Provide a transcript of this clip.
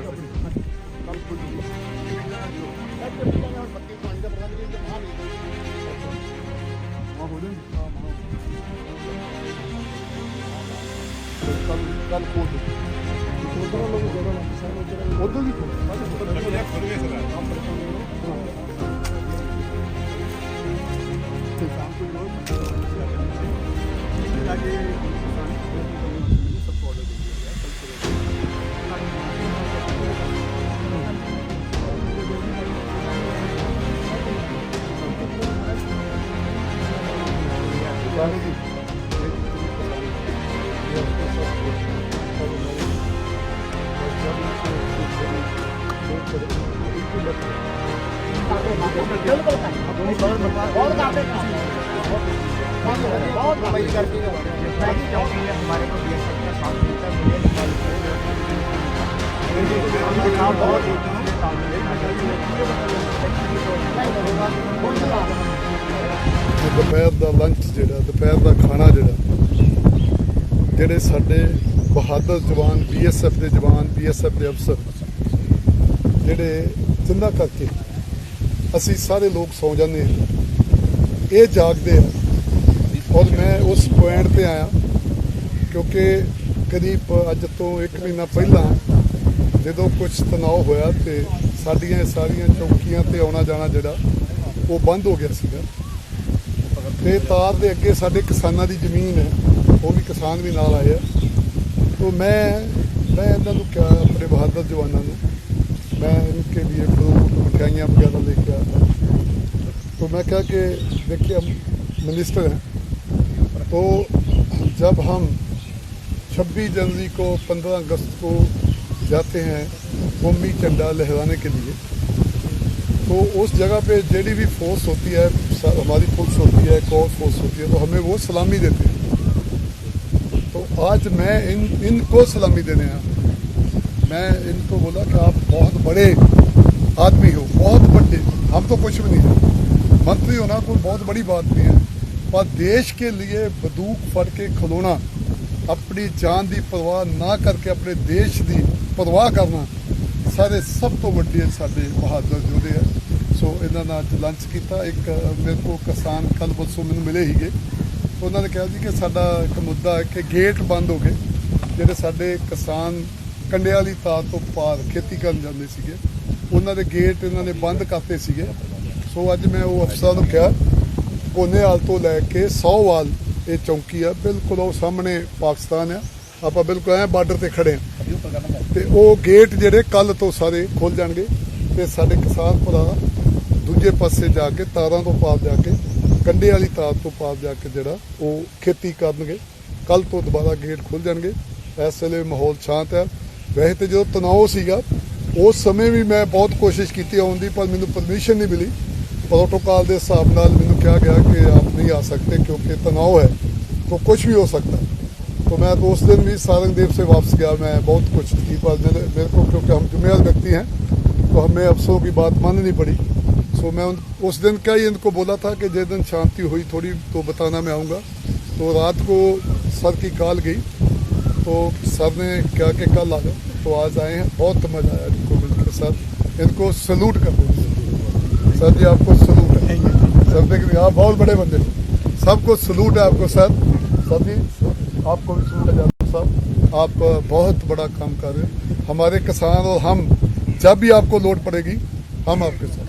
ਕਰ ਸਕੇ ਕੱਲ ਕੋਈ ਬੱਤੀ ਪਾਣੀ ਦਾ ਪ੍ਰਬੰਧ ਨਹੀਂ ਤੇ ਮਹਾਂ ਨਹੀਂ ਮਹਾਂ ਹੋ ਜਾਣ ਹਾਂ ਮਹਾਂ ਕੱਲ ਕੱਲ ਕੋਲ ਉਧਰ ਲੋਕ ਜਿਹੜਾ ਲੱਗ ਸਾਨੂੰ ਜਿਹੜਾ ਉਧਰ ਵੀ ਕੋਲ ਬਸ ਖੜੇ ਸਰ ਆਪਾਂ हमारे को बी एस एफ़ का साथ मिलता है बहुत ਦੁਪਹਿਰ ਦਾ ਲੰਚ ਜਿਹੜਾ, ਦੁਪਹਿਰ ਦਾ ਖਾਣਾ ਜਿਹੜਾ, ਜਿਹੜੇ ਸਾਡੇ ਬਹਾਦਰ ਜਵਾਨ ਬੀਐਸਐਫ ਦੇ ਜਵਾਨ ਬੀਐਸਐਫ ਦੇ ਅਫਸਰ, ਜਿਹੜੇ ਜਿੰਨਾ ਕਰਕੇ ਅਸੀਂ ਸਾਰੇ ਲੋਕ ਸੌ ਜਾਂਦੇ ਹਾਂ, ਇਹ ਜਾਗਦੇ ਆ। ਔਰ ਮੈਂ ਉਸ ਪੁਆਇੰਟ ਤੇ ਆਇਆ, ਕਿਉਂਕਿ ਕਰੀਬ ਅੱਜ ਤੋਂ 1 ਮਹੀਨਾ ਪਹਿਲਾਂ ਜਦੋਂ ਕੁਝ ਤਣਾਅ ਹੋਇਆ ਤੇ ਸਾਡੀਆਂ ਸਾਰੀਆਂ ਚੌਕੀਆਂ ਤੇ ਆਉਣਾ ਜਾਣਾ ਜਿਹੜਾ, ਉਹ ਬੰਦ ਹੋ ਗਿਆ ਸੀਗਾ। ਤੇ ਤਾਰ ਦੇ ਅੱਗੇ ਸਾਡੇ ਕਿਸਾਨਾਂ ਦੀ ਜ਼ਮੀਨ ਹੈ ਉਹ ਵੀ ਕਿਸਾਨ ਵੀ ਨਾਲ ਆਏ ਆ ਤੋਂ ਮੈਂ ਮੈਂ ਇਹਨਾਂ ਨੂੰ ਕਿਹਾ ਆਪਣੇ ਬਹਾਦਰ ਜਵਾਨਾਂ ਨੂੰ मैं इनके लिए फ्रूट मिठाइयाँ वगैरह लेके आता तो मैं क्या कि देखिए हम मिनिस्टर हैं तो जब हम 26 जनवरी को 15 अगस्त को जाते हैं कौमी झंडा लहराने के लिए तो उस जगह पे जेडी भी फोर्स होती है स- हमारी पुलिस होती है कॉर फोर्स होती है तो हमें वो सलामी देते हैं तो आज मैं इन इनको सलामी देने आया मैं इनको बोला कि आप बहुत बड़े आदमी हो बहुत बड़े हम तो कुछ भी नहीं है मंत्री होना कोई बहुत बड़ी बात नहीं है पर देश के लिए बंदूक फड़ के खलोना अपनी जान की परवाह ना करके अपने देश की परवाह करना ਸਾਰੇ ਸਭ ਤੋਂ ਵੱਡੇ ਸਾਡੇ ਬਹਾਦਰ ਯੋਧੇ ਆ ਸੋ ਇਹਨਾਂ ਨਾਲ ਅੱਜ ਲੰਚ ਕੀਤਾ। ਇੱਕ ਮੇਰੇ ਕੋ ਕਿਸਾਨ ਕੱਲ ਬਸੋਂ ਮੈਨੂੰ ਮਿਲੇ ਹੀਗੇ ਉਹਨਾਂ ਨੇ ਕਿਹਾ ਜੀ ਕਿ ਸਾਡਾ ਇੱਕ ਮੁੱਦਾ ਹੈ ਕਿ ਗੇਟ ਬੰਦ ਹੋ ਗਏ, ਜਿਹੜੇ ਸਾਡੇ ਕਿਸਾਨ ਕੰਡਿਆਂ ਵਾਲੀ ਤਾਰ ਤੋਂ ਪਾਰ ਖੇਤੀ ਕਰਨ ਜਾਂਦੇ ਸੀਗੇ, ਉਹਨਾਂ ਦੇ ਗੇਟ ਇਹਨਾਂ ਨੇ ਬੰਦ ਕਰਤੇ ਸੀਗੇ। ਸੋ ਅੱਜ ਮੈਂ ਉਹ ਅਫਸਰਾਂ ਨੂੰ ਕਿਹਾ ਕੋਨੇਵਾਲ ਤੋਂ ਲੈ ਕੇ ਸੌਵਾਲ ਇਹ ਚੌਂਕੀ ਆ। ਬਿਲਕੁਲ ਉਹ ਸਾਹਮਣੇ ਪਾਕਿਸਤਾਨ ਆ। ਆਪਾਂ ਬਿਲਕੁਲ ਐ ਬਾਰਡਰ ਤੇ ਖੜੇ ਆ। ਤੇ ਉਹ ਗੇਟ ਜਿਹੜੇ ਕੱਲ ਤੋਂ ਸਾਰੇ ਖੁੱਲ ਜਾਣਗੇ ਤੇ ਸਾਡੇ ਕਿਸਾਨ ਭਰਾ ਦੂਜੇ ਪਾਸੇ ਜਾ ਕੇ ਤਾਰਾਂ ਤੋਂ ਪਾਰ ਜਾ ਕੇ ਕੰਡੇ ਵਾਲੀ ਤਾਰ ਤੋਂ ਪਾਰ ਜਾ ਕੇ ਜਿਹੜਾ ਉਹ ਖੇਤੀ ਕਰਨਗੇ ਕੱਲ ਤੋਂ ਦੁਬਾਰਾ ਗੇਟ ਖੁੱਲ ਜਾਣਗੇ ਇਸ ਵੇਲੇ ਮਾਹੌਲ ਸ਼ਾਂਤ ਹੈ ਵੈਸੇ ਤੇ ਜਦੋਂ ਤਣਾਅ ਸੀਗਾ ਉਸ ਸਮੇਂ ਵੀ ਮੈਂ ਬਹੁਤ ਕੋਸ਼ਿਸ਼ ਕੀਤੀ ਆਉਣ ਦੀ ਪਰ ਮੈਨੂੰ ਪਰਮਿਸ਼ਨ ਨਹੀਂ ਮਿਲੀ प्रोटोकॉल ਦੇ ਹਿਸਾਬ ਨਾਲ ਮੈਨੂੰ ਕਿਹਾ ਗਿਆ ਕਿ ਆਪ नहीं आ सकते क्योंकि तनाव है तो कुछ भी हो सकता है तो मैं तो उस दिन भी सारंगदेव से वापस गया मैं बहुत कुछ की पर मेरे, मेरे को क्योंकि हम जिम्मेदार व्यक्ति हैं तो हमें अफसरों की बात माननी पड़ी सो मैं उन, उस दिन का ही इनको बोला था कि जिस दिन शांति हुई थोड़ी तो बताना मैं आऊँगा। तो रात को सर की कॉल गई। तो सर ने क्या कि कल आ तो आज आए हैं बहुत मज़ा आया इनको मिलकर सर। इनको सल्यूट कर दें। सर जी आपको सलूट है। सर देखिए आप बहुत बड़े बंदे। सबको सलूट है आपको सर। सर जी आपको भी सलूट है साहब। आप बहुत बड़ा काम कर रहे हैं। हमारे किसान और हम जब भी आपको लोड पड़ेगी हम आपके साथ।